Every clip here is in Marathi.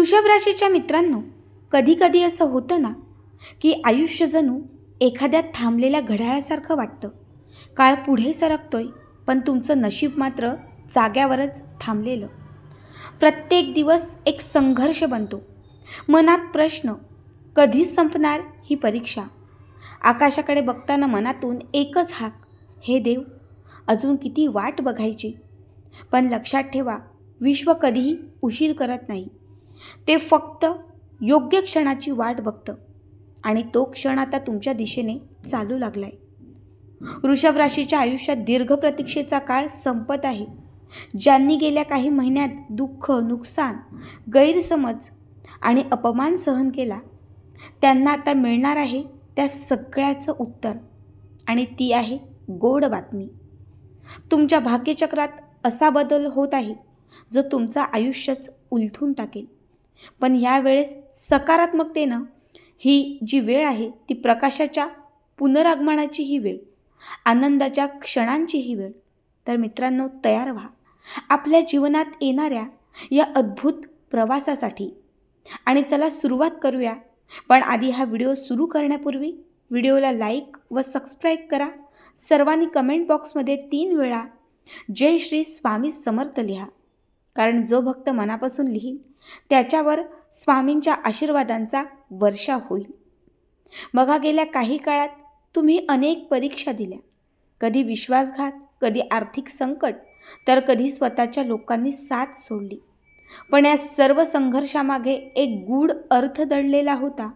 वृषभ राशीच्या मित्रांनो कधी कधी असं होतं ना की आयुष्य जणू एखाद्या थांबलेल्या घड्याळासारखं वाटतं. काळ पुढे सरकतोय पण तुमचं नशीब मात्र जाग्यावरच थांबलेलं. प्रत्येक दिवस एक संघर्ष बनतो. मनात प्रश्न कधी संपणार ही परीक्षा? आकाशाकडे बघताना मनातून एकच हाक हे देव अजून किती वाट बघायची? पण लक्षात ठेवा विश्व कधीही उशीर करत नाही. ते फक्त योग्य क्षणाची वाट बघतं. आणि तो क्षण आता तुमच्या दिशेने चालू लागलाय. वृषभ राशीच्या आयुष्यात दीर्घ प्रतीक्षेचा काळ संपत आहे. ज्यांनी गेल्या काही महिन्यात दुःख नुकसान गैरसमज आणि अपमान सहन केला त्यांना आता मिळणार आहे त्या सगळ्याचं उत्तर. आणि ती आहे गोड बातमी. तुमच्या भाग्यचक्रात असा बदल होत आहे जो तुमचं आयुष्यच उलथून टाकेल. पण यावेळेस सकारात्मकतेनं ही जी वेळ आहे ती प्रकाशाच्या पुनरागमनाची ही वेळ आनंदाच्या क्षणांची ही वेळ. तर मित्रांनो तयार व्हा. आपल्या जीवनात येणाऱ्या या अद्भुत प्रवासासाठी. आणि चला सुरुवात करूया. पण आधी हा व्हिडिओ सुरू करण्यापूर्वी व्हिडिओला लाईक व सबस्क्राईब करा. सर्वांनी कमेंट बॉक्समध्ये तीन वेळा जय श्री स्वामी समर्थ लिहा. कारण जो भक्त मनापासून लिहील त्याच्यावर स्वामींच्या आशीर्वादांचा वर्षा होईल. बघा गेल्या काही काळात तुम्ही अनेक परीक्षा दिल्या. कधी विश्वासघात कधी आर्थिक संकट तर कधी स्वतःच्या लोकांनी साथ सोडली. पण या सर्व संघर्षामागे एक गूढ अर्थ दडलेला होता.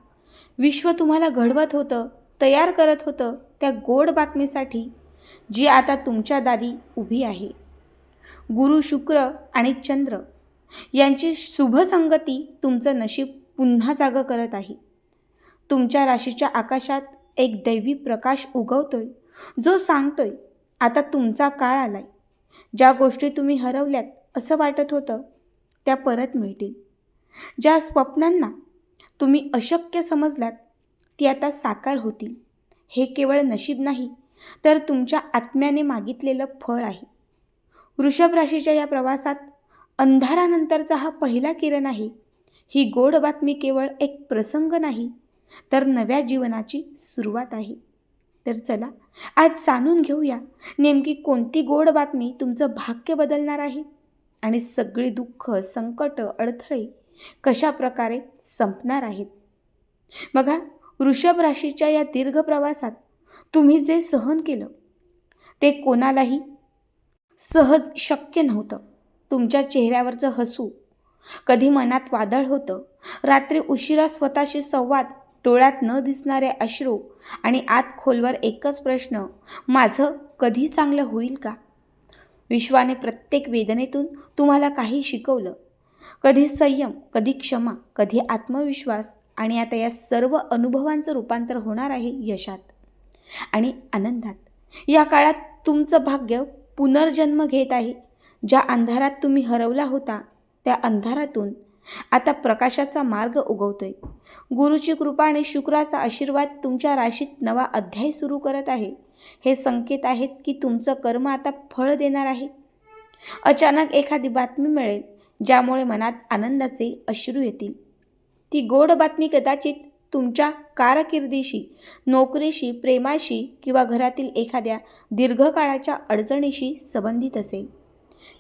विश्व तुम्हाला घडवत होतं तयार करत होतं त्या गोड बातमीसाठी जी आता तुमच्या दारी उभी आहे. गुरु शुक्र आणि चंद्र यांची शुभसंगती तुमचं नशीब पुन्हा जागं करत आहे. तुमच्या राशीच्या आकाशात एक दैवी प्रकाश उगवतोय जो सांगतोय आता तुमचा काळ आलाय. ज्या गोष्टी तुम्ही हरवल्यात असं वाटत होतं त्या परत मिळतील. ज्या स्वप्नांना तुम्ही अशक्य समजलात ती आता साकार होतील. हे केवळ नशीब नाही तर तुमच्या आत्म्याने मागितलेलं फळ आहे. वृषभ राशीच्या या प्रवासात अंधारानंतरचा हा पहिला किरण आहे. ही गोड बातमी केवळ एक प्रसंग नाही तर नव्या जीवनाची सुरुवात आहे. तर चला आज जाणून घेऊया नेमकी कोणती गोड बातमी तुमचं भाग्य बदलणार आहे आणि सगळी दुःख संकट अडथळे कशा प्रकारे संपणार आहेत. बघा वृषभ राशीच्या या दीर्घ प्रवासात तुम्ही जे सहन केलं ते कोणालाही सहज शक्य नव्हतं. तुमच्या चेहऱ्यावरचं हसू. कधी मनात वादळ होतं. रात्री उशिरा स्वतःशी संवाद डोळ्यात न दिसणारे अश्रू आणि आत खोलवर एकच प्रश्न माझं कधी चांगलं होईल का? विश्वाने प्रत्येक वेदनेतून तुम्हाला काही शिकवलं. कधी संयम कधी क्षमा कधी आत्मविश्वास आणि आता या सर्व अनुभवांचं रूपांतर होणार आहे यशात आणि आनंदात. या काळात तुमचं भाग्य पुनर्जन्म घेत आहे. ज्या अंधारात तुम्ही हरवला होता त्या अंधारातून आता प्रकाशाचा मार्ग उगवतोय. गुरुची कृपा आणि शुक्राचा आशीर्वाद तुमच्या राशीत नवा अध्याय सुरू करत आहे. हे संकेत आहेत की तुमचं कर्म आता फळ देणार आहे. अचानक एखादी बातमी मिळेल ज्यामुळे मनात आनंदाचे अश्रू येतील. ती गोड बातमी कदाचित तुमच्या कारकिर्दीशी नोकरीशी प्रेमाशी किंवा घरातील एखाद्या दीर्घकाळाच्या अडचणीशी संबंधित असेल.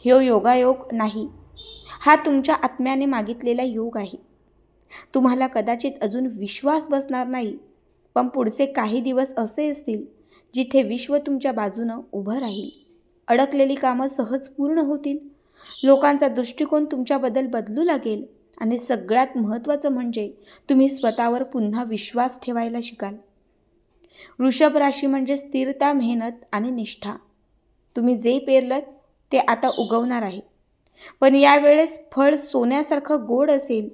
ह्यो योगायोग नाही. हा तुमच्या आत्म्याने मागितलेला योग आहे. तुम्हाला कदाचित अजून विश्वास बसणार नाही पण पुढचे काही दिवस असे असतील जिथे विश्व तुमच्या बाजूनं उभं राहील. अडकलेली कामं सहज पूर्ण होतील. लोकांचा दृष्टिकोन तुमच्याबद्दल बदलू लागेल. आणि सगळ्यात महत्त्वाचं म्हणजे तुम्ही स्वतःवर पुन्हा विश्वास ठेवायला शिकाल. वृषभ राशी म्हणजे स्थिरता मेहनत आणि निष्ठा. तुम्ही जे पेरलं ते आता उगवणार आहे. पण यावेळेस फळ सोन्यासारखं गोड असेल.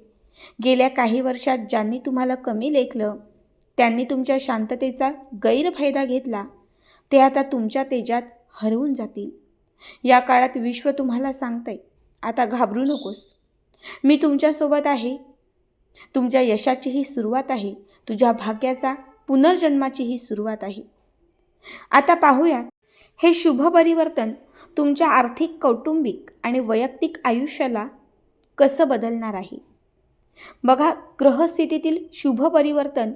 गेल्या काही वर्षात ज्यांनी तुम्हाला कमी लेखलं त्यांनी तुमच्या शांततेचा गैरफायदा घेतला ते आता तुमच्या तेजात हरवून जातील. या काळात विश्व तुम्हाला सांगतंय आता घाबरू नकोस. मी तुमच्यासोबत आहे. तुमच्या यशाची ही सुरुवात आहे. तुझ्या भाग्याचा पुनर्जन्माची ही सुरुवात आहे. आता पाहूया हे शुभ परिवर्तन तुमच्या आर्थिक कौटुंबिक आणि वैयक्तिक आयुष्याला कसं बदलणार आहे? बघा ग्रहस्थितीतील शुभ परिवर्तन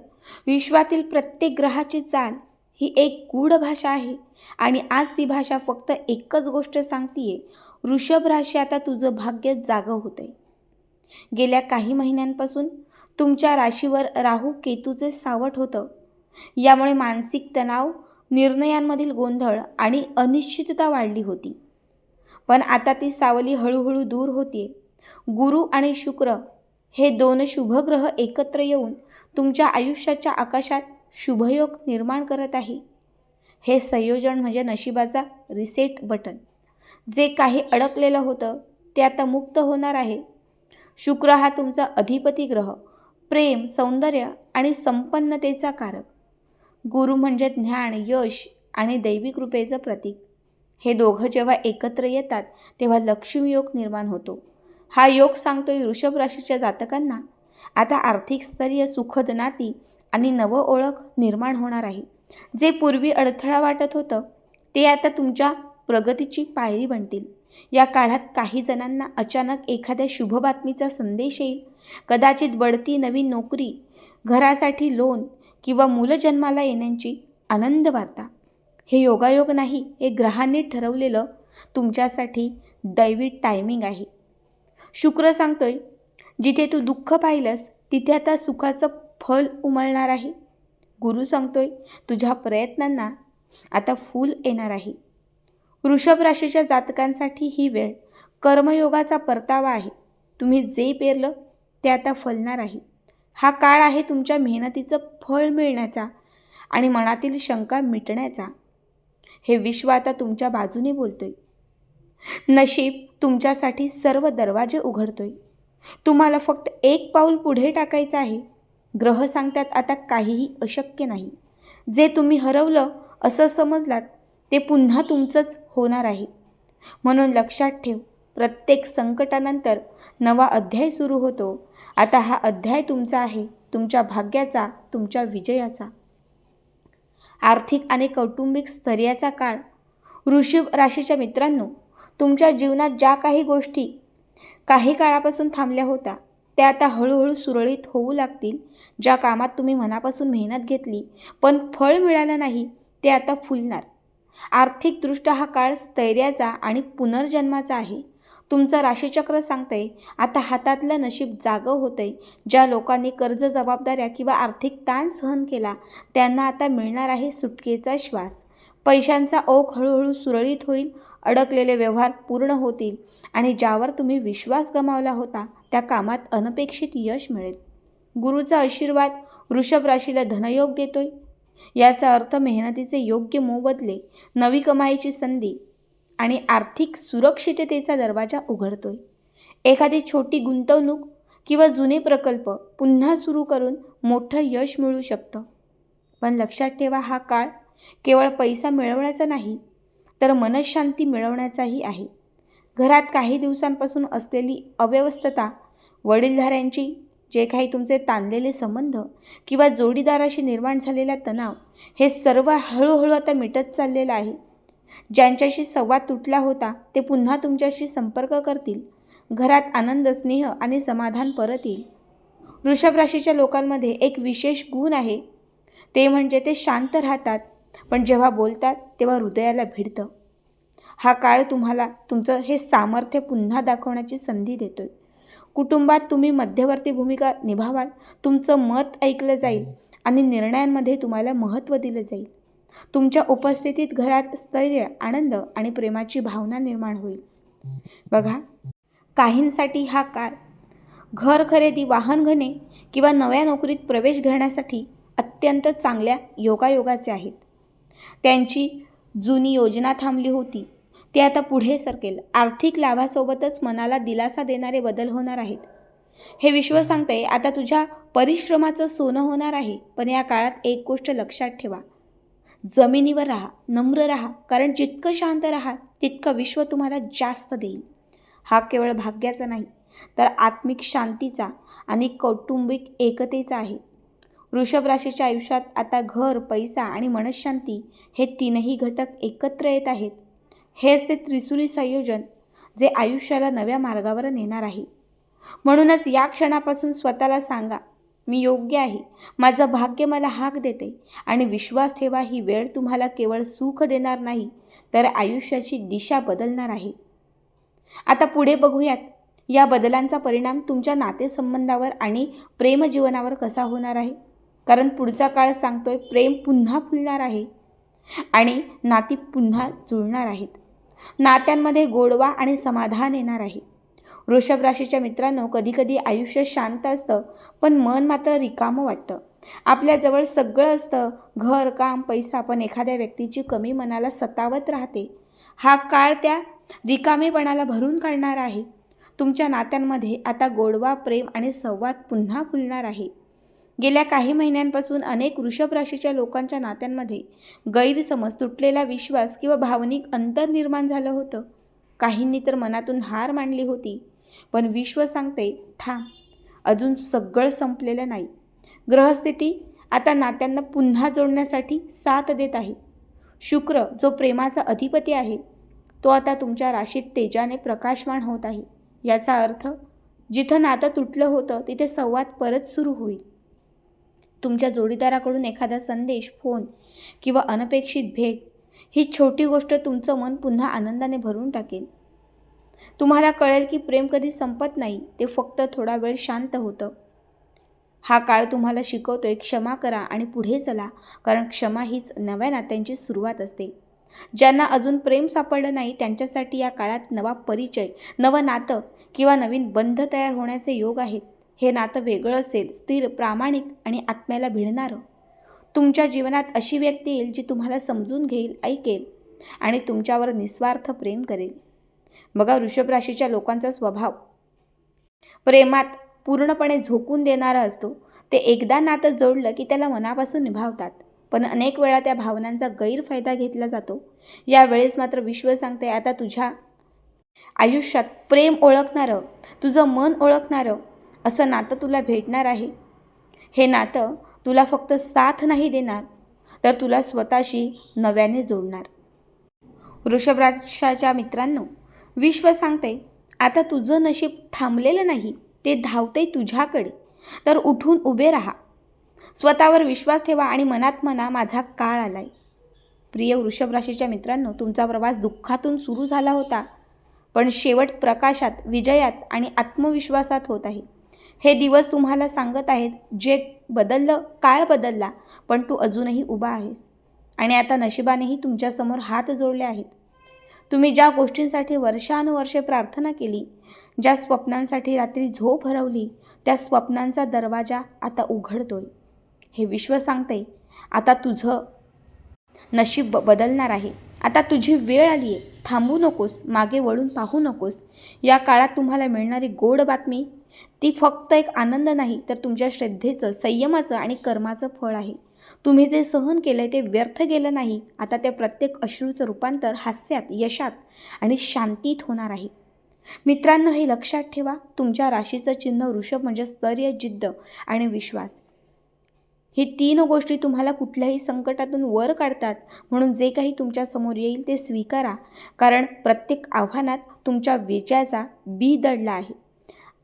विश्वातील प्रत्येक ग्रहाची चाल ही एक गूढ भाषा आहे. आणि आज ती भाषा फक्त एकच गोष्ट सांगतीये. वृषभ राशी आता तुझं भाग्य जागं होतंय. गेल्या काही महिन्यांपासून तुमच्या राशीवर राहू केतूचे सावट होतं. यामुळे मानसिक तणाव निर्णयांमधील गोंधळ आणि अनिश्चितता वाढली होती. पण आता ती सावली हळूहळू दूर होतीये. गुरु आणि शुक्र हे दोन शुभग्रह एकत्र येऊन तुमच्या आयुष्याच्या आकाशात शुभयोग निर्माण करत आहे. हे संयोजन म्हणजे नशिबाचा रिसेट बटन जे काही अडकलेलं होतं ते आता मुक्त होणार आहे. शुक्र हा तुमचा अधिपती ग्रह प्रेम सौंदर्य आणि संपन्नतेचा कारक. गुरु म्हणजे ज्ञान यश आणि दैवी कृपेचं प्रतीक. हे दोघं जेव्हा एकत्र येतात तेव्हा लक्ष्मी योग निर्माण होतो. हा योग सांगतोय वृषभ राशीच्या जातकांना. आता आर्थिक स्तरीय सुखद नाती आणि नव ओळख निर्माण होणार आहे. जे पूर्वी अडथळा वाटत होतं ते आता तुमच्या प्रगतीची पायरी बनतील. या काळात काही जणांना अचानक एखाद्या शुभ बातमीचा संदेश येईल. कदाचित बढती नवीन नोकरी घरासाठी लोन किंवा मुलं जन्माला येण्याची आनंद वार्ता. हे योगायोग नाही हे ग्रहांनी ठरवलेलं तुमच्यासाठी दैवी टायमिंग आहे. शुक्र सांगतोय जिथे तू दुःख पाहिलंस तिथे आता सुखाचं फल उमळणार आहे. गुरु सांगतोय तुझ्या प्रयत्नांना आता फूल येणार आहे. वृषभ राशीच्या जातकांसाठी ही वेळ कर्मयोगाचा परतावा आहे. तुम्ही जे पेरलं ते आता फलणार आहे. हा काळ आहे तुमच्या मेहनतीचं फळ मिळण्याचा आणि मनातील शंका मिटण्याचा. हे विश्व आता तुमच्या बाजूने बोलतोय. नशीब तुमच्यासाठी सर्व दरवाजे उघडतोय. तुम्हाला फक्त एक पाऊल पुढे टाकायचं आहे. ग्रह सांगतात आता काहीही अशक्य नाही. जे तुम्ही हरवलं असं समजलात ते पुन्हा तुमचंच होणार आहे. म्हणून लक्षात ठेव प्रत्येक संकटानंतर नवा अध्याय सुरू होतो. आता हा अध्याय तुमचा आहे तुमच्या भाग्याचा तुमच्या विजयाचा. आर्थिक आणि कौटुंबिक स्थैर्याचा काळ. ऋषभ राशीच्या मित्रांनो तुमच्या जीवनात ज्या काही गोष्टी काही काळापासून थांबल्या होत्या त्या आता हळूहळू सुरळीत होऊ लागतील ज्या कामात तुम्ही मनापासून मेहनत घेतली पण फळ मिळालं नाही ते आता फुलणार. आर्थिकदृष्ट्या हा काळ स्थैर्याचा आणि पुनर्जन्माचा आहे. तुमचं राशीचक्र सांगतंय आता हातातलं नशीब जागं होतंय. ज्या लोकांनी कर्ज जबाबदाऱ्या किंवा आर्थिक ताण सहन केला त्यांना आता मिळणार आहे सुटकेचा श्वास. पैशांचा ओघ हळूहळू सुरळीत होईल अडकलेले व्यवहार पूर्ण होतील आणि ज्यावर तुम्ही विश्वास गमावला होता त्या कामात अनपेक्षित यश मिळेल. गुरुचा आशीर्वाद वृषभ राशीला धनयोग देतोय. याचा अर्थ मेहनतीचे योग्य मोबदले नवी कमाईची संधी आणि आर्थिक सुरक्षिततेचा दरवाजा उघडतोय. एखादी छोटी गुंतवणूक किंवा जुने प्रकल्प पुन्हा सुरू करून मोठं यश मिळू शकतं. पण लक्षात ठेवा हा काळ केवळ पैसा मिळवण्याचा नाही तर मनशांती मिळवण्याचाही आहे. घरात काही दिवसांपासून असलेली अव्यवस्थता वडीलधाऱ्यांची जे काही तुमचे ताणलेले संबंध किंवा जोडीदाराशी निर्माण झालेला तणाव हे सर्व हळूहळू आता मिटत चाललेलं आहे. ज्यांच्याशी संवाद तुटला होता ते पुन्हा तुमच्याशी संपर्क करतील. घरात आनंद स्नेह आणि समाधान परत येईल. वृषभ राशीच्या लोकांमध्ये एक विशेष गुण आहे. ते म्हणजे ते शांत राहतात पण जेव्हा बोलतात तेव्हा हृदयाला भिडतं. हा काळ तुम्हाला तुमचं हे सामर्थ्य पुन्हा दाखवण्याची संधी देतोय. कुटुंबात तुम्ही मध्यवर्ती भूमिका निभावाल तुमचं मत ऐकलं जाईल आणि निर्णयांमध्ये तुम्हाला महत्त्व दिलं जाईल. तुमच्या उपस्थितीत घरात स्थैर्य आनंद आणि प्रेमाची भावना निर्माण होईल. बघा काहींसाठी हा काळ घर खरेदी वाहन घेणे किंवा नव्या नोकरीत प्रवेश करण्यासाठी अत्यंत चांगल्या योगायोगाचे आहेत. त्यांची जुनी योजना थांबली होती. ते आता पुढे सरकेल. आर्थिक लाभासोबतच मनाला दिलासा देणारे बदल होणार आहेत. हे विश्व सांगते आता तुझ्या परिश्रमाचं सोनं होणार आहे पण या काळात एक गोष्ट लक्षात ठेवा. जमिनीवर राहा नम्र राहा कारण जितकं शांत राहा तितकं विश्व तुम्हाला जास्त देईल. हा केवळ भाग्याचा नाही तर आत्मिक शांतीचा आणि कौटुंबिक एकतेचा आहे. वृषभ राशीच्या आयुष्यात आता घर पैसा आणि मनशांती हे तीनही घटक एकत्र येत आहेत. हेच ते त्रिसुरी संयोजन जे आयुष्याला नव्या मार्गावर नेणार आहे. म्हणूनच या क्षणापासून स्वतःला सांगा मी योग्य आहे माझं भाग्य मला हाक देते आणि विश्वास ठेवा ही वेळ तुम्हाला केवळ सुख देणार नाही तर आयुष्याची दिशा बदलणार आहे. आता पुढे बघूयात या बदलांचा परिणाम तुमच्या नातेसंबंधावर आणि प्रेमजीवनावर कसा होणार आहे? कारण पुढचा काळ सांगतोय प्रेम पुन्हा फुलणार आहे आणि नाती पुन्हा जुळणार आहेत. नात्यांमध्ये गोडवा आणि समाधान येणार आहे. वृषभ राशीच्या मित्रांनो कधीकधी आयुष्य शांत असतं पण मन मात्र रिकामं वाटतं. आपल्याजवळ सगळं असतं घर काम पैसा पण एखाद्या व्यक्तीची कमी मनाला सतावत राहते. हा काळ त्या रिकामेपणाला भरून काढणार आहे. तुमच्या नात्यांमध्ये आता गोडवा प्रेम आणि संवाद पुन्हा फुलणार आहे. गेल्या काही महिन्यांपासून अनेक वृषभ राशीच्या लोकांच्या नात्यांमध्ये गैरसमज तुटलेला विश्वास किंवा भावनिक अंतर निर्माण झालं होतं. काहींनी तर मनातून हार मांडली होती पण विश्व सांगते थांब अजून सगळं संपलेलं नाही. ग्रहस्थिती आता नात्यांना पुन्हा जोडण्यासाठी साथ देत आहे. शुक्र जो प्रेमाचा अधिपती आहे तो आता तुमच्या राशीत तेजाने प्रकाशमान होत आहे. याचा अर्थ जिथं नातं तुटलं होतं तिथे संवाद परत सुरू होईल. तुमच्या जोडीदाराकडून एखादा संदेश फोन किंवा अनपेक्षित भेट ही छोटी गोष्ट तुमचं मन पुन्हा आनंदाने भरून टाकेल. तुम्हाला कळेल की प्रेम कधी संपत नाही ते फक्त थोडा वेळ शांत होतं. हा काळ तुम्हाला शिकवतोय क्षमा करा आणि पुढे चला कारण क्षमा हीच नव्या नात्यांची सुरुवात असते. ज्यांना अजून प्रेम सापडलं नाही त्यांच्यासाठी या काळात नवा परिचय नवं नातं किंवा नवीन बंध तयार होण्याचे योग आहेत. हे नातं वेगळं असेल स्थिर प्रामाणिक आणि आत्म्याला भिडणारं. तुमच्या जीवनात अशी व्यक्ती येईल जी तुम्हाला समजून घेईल ऐकेल आणि तुमच्यावर निस्वार्थ प्रेम करेल. बघा वृषभ राशीच्या लोकांचा स्वभाव. प्रेमात पूर्णपणे झोकून देणारा असतो. ते एकदा नातं जोडलं की त्याला मनापासून निभावतात. पण अनेक वेळा त्या भावनांचा गैरफायदा घेतला जातो. यावेळेस मात्र विश्व सांगते आता तुझ्या आयुष्यात प्रेम ओळखणारं तुझं मन ओळखणारं असं नातं तुला भेटणार आहे. हे नातं तुला फक्त साथ नाही देणार तर तुला स्वतःशी नव्याने जोडणार. वृषभराशाच्या मित्रांनो विश्व सांगते आता तुझं नशीब थांबलेलं नाही ते धावते तुझ्याकडे तर उठून उभे राहा. स्वतःवर विश्वास ठेवा आणि मनात मना माझा काळ आलाय. प्रिय वृषभ राशीच्या मित्रांनो तुमचा प्रवास दुःखातून सुरू झाला होता पण शेवट प्रकाशात विजयात आणि आत्मविश्वासात होत आहे. हे दिवस तुम्हाला सांगत आहेत जे बदललं काळ बदलला पण तू अजूनही उभा आहेस. आणि आता नशिबानेही तुमच्यासमोर हात जोडले आहेत. तुम्ही ज्या गोष्टींसाठी वर्षानुवर्षे प्रार्थना केली ज्या स्वप्नांसाठी रात्री झोप हरवली त्या स्वप्नांचा दरवाजा आता उघडतोय. हे विश्व सांगते आता तुझं नशीब ब बदलणार आहे. आता तुझी वेळ आली आहे. थांबू नकोस मागे वळून पाहू नकोस. या काळात तुम्हाला मिळणारी गोड बातमी ती फक्त एक आनंद नाही तर तुमच्या श्रद्धेचं संयमाचं आणि कर्माचं फळ आहे. तुम्ही जे सहन केलंय ते व्यर्थ गेलं नाही. आता त्या प्रत्येक अश्रूचं रूपांतर हास्यात यशात आणि शांतीत होणार आहे. मित्रांनो हे लक्षात ठेवा तुमच्या राशीचं चिन्ह वृषभ म्हणजे स्तर्य जिद्द आणि विश्वास. हे तीन गोष्टी तुम्हाला कुठल्याही संकटातून वर काढतात. म्हणून जे काही तुमच्यासमोर येईल ते स्वीकारा. कारण प्रत्येक आव्हानात तुमच्या विजयाचा बी दडला आहे.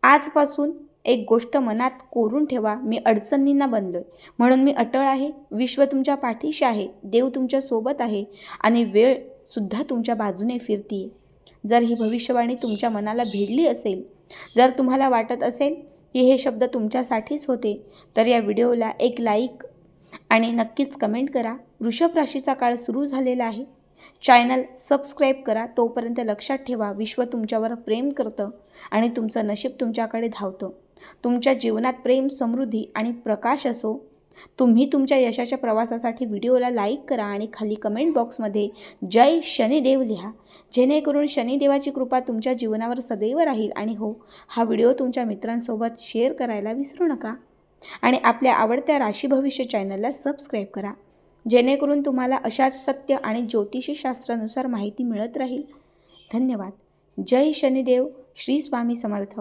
आजपासून एक गोष्ट मनात कोरून ठेवा मी अडचणींना बनलोय. म्हणून मी अटळ आहे विश्व तुमच्या पाठीशी आहे देव तुमच्यासोबत आहे आणि वेळ सुद्धा तुमच्या बाजूने फिरतीये. जर ही भविष्यवाणी तुमच्या मनाला भिडली असेल जर तुम्हाला वाटत असेल की हे शब्द तुमच्यासाठीच होते तर या व्हिडिओला एक लाईक आणि नक्कीच कमेंट करा. वृषभ राशीचा काळ सुरू झालेला आहे. चॅनल सबस्क्राईब करा तोपर्यंत लक्षात ठेवा विश्व तुमच्यावर प्रेम करतं आणि तुमचं नशीब तुमच्याकडे धावतं. तुमच्या जीवनात प्रेम समृद्धी आणि प्रकाश असो. तुम्ही तुमच्या यशाच्या प्रवासासाठी व्हिडिओला लाईक करा आणि खाली कमेंट बॉक्समध्ये जय शनिदेव लिहा. जेणेकरून शनिदेवाची कृपा तुमच्या जीवनावर सदैव राहील आणि हो हा व्हिडिओ तुमच्या मित्रांसोबत शेअर करायला विसरू नका. आणि आपल्या आवडत्या राशी भविष्य चॅनलला सबस्क्राईब करा. जेणेकरून तुम्हाला अशाच सत्य आणि ज्योतिषशास्त्रानुसार माहिती मिळत राहील. धन्यवाद. जय शनिदेव. श्री स्वामी समर्थ.